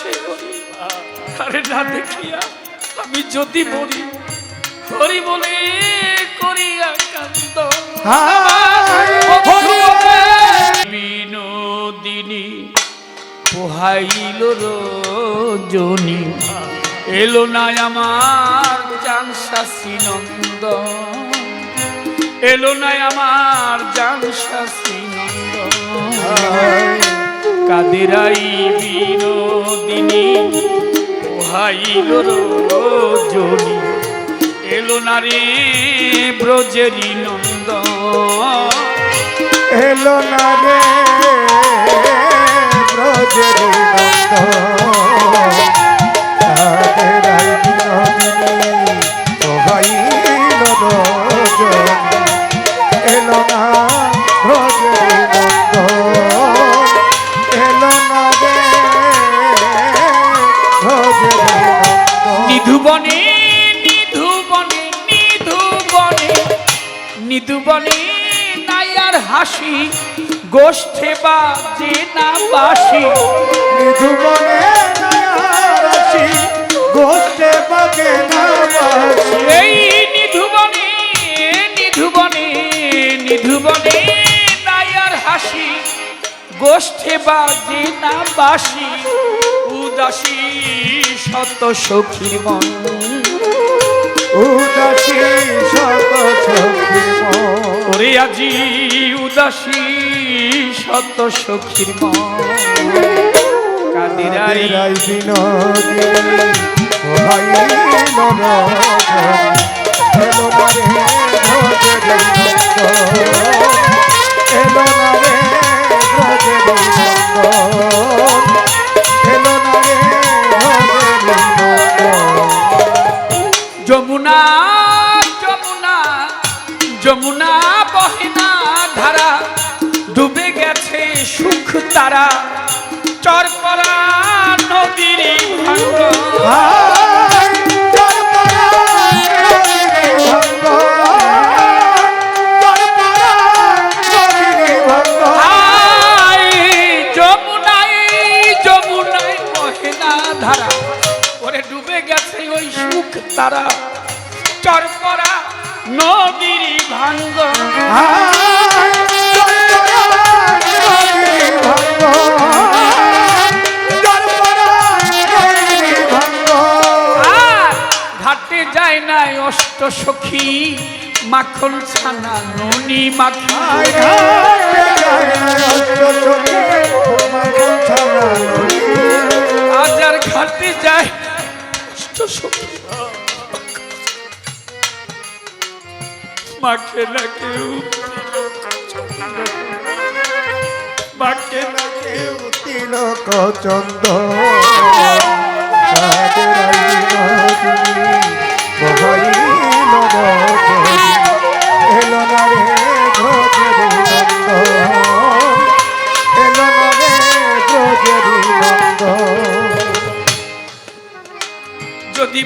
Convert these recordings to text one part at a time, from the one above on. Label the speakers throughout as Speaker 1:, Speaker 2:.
Speaker 1: আসে হরি আরে না দেখিয়া আমি যদি মরি হরি বলে করিয়া কান্দ। বিনোদিনী পোহাইল রজনী এলো না আমার জান জানসাসি নন্দ। এলো না আমার জানসাসি নন্দ। কাদেরাই বিনোদিনী। পোহাইল রজনী। এলো না রে ব্রজেরি নন্দ
Speaker 2: এলো না রে ব্রজের নন্দ
Speaker 1: নিধুবনে নাইয়ার হাসি গোষ্ঠে বাজে না বাসি।
Speaker 2: নিধুবনে নয়ারসি গোষ্ঠে বাগে নাবাসি
Speaker 1: এই নিধুবনে নিধুবনে নিধুবনে নাইয়ার হাসি গোষ্ঠে বাজে না বাসি। উদাসী শত সখীর মন।
Speaker 2: উদাসী শত সখী
Speaker 1: ওরে আজি উদাসী শত সখীর
Speaker 2: মাদিরাই বিনোদিনী? ভাই নরজনী
Speaker 1: তারা চরপরা ঘাটে যায় নাই অষ্ট সখী মাখন ছানা ননি মাখি। আজ আর ঘাটে যায় অষ্ট সখী। মাখে না কেউ মাখে না কেউ
Speaker 2: তিলক চন্দ
Speaker 1: যদি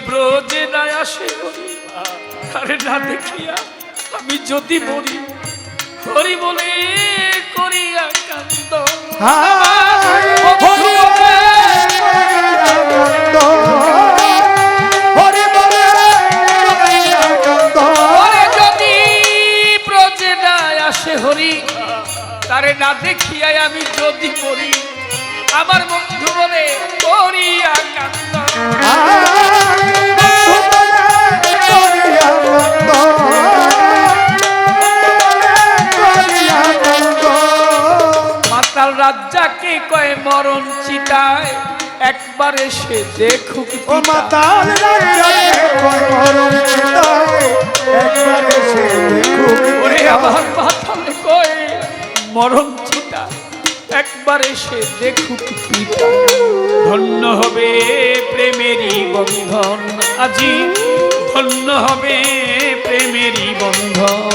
Speaker 1: ব্রজে না আসে আরে না দেখিয়া আমি যদি মরি হরি বলে করিয়া কান্দ দেখিয়াই আমি যদি করি আমার বন্ধু বলে করিয়া কান্দ মাতাল রাজ্জাকে কয় মরণ চিতায় একবার এসে দেখুক
Speaker 2: ও। মাতাল একবার এসে দেখুক
Speaker 1: ওরে আমার মাতাল কয় মরণ এসে দেখুক ধন্য হবে প্রেমেরই বন্ধন আজি ধন্য হবে প্রেমেরই বন্ধন।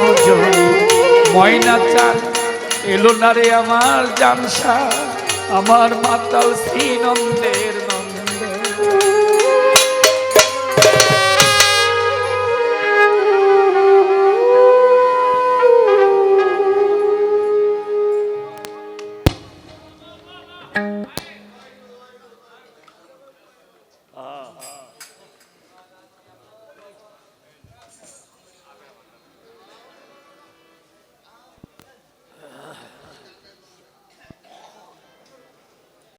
Speaker 1: রজনী ময়না চান এলো না রে আমার জানসা। আমার মাতাল শ্রীনন্দের নন্দে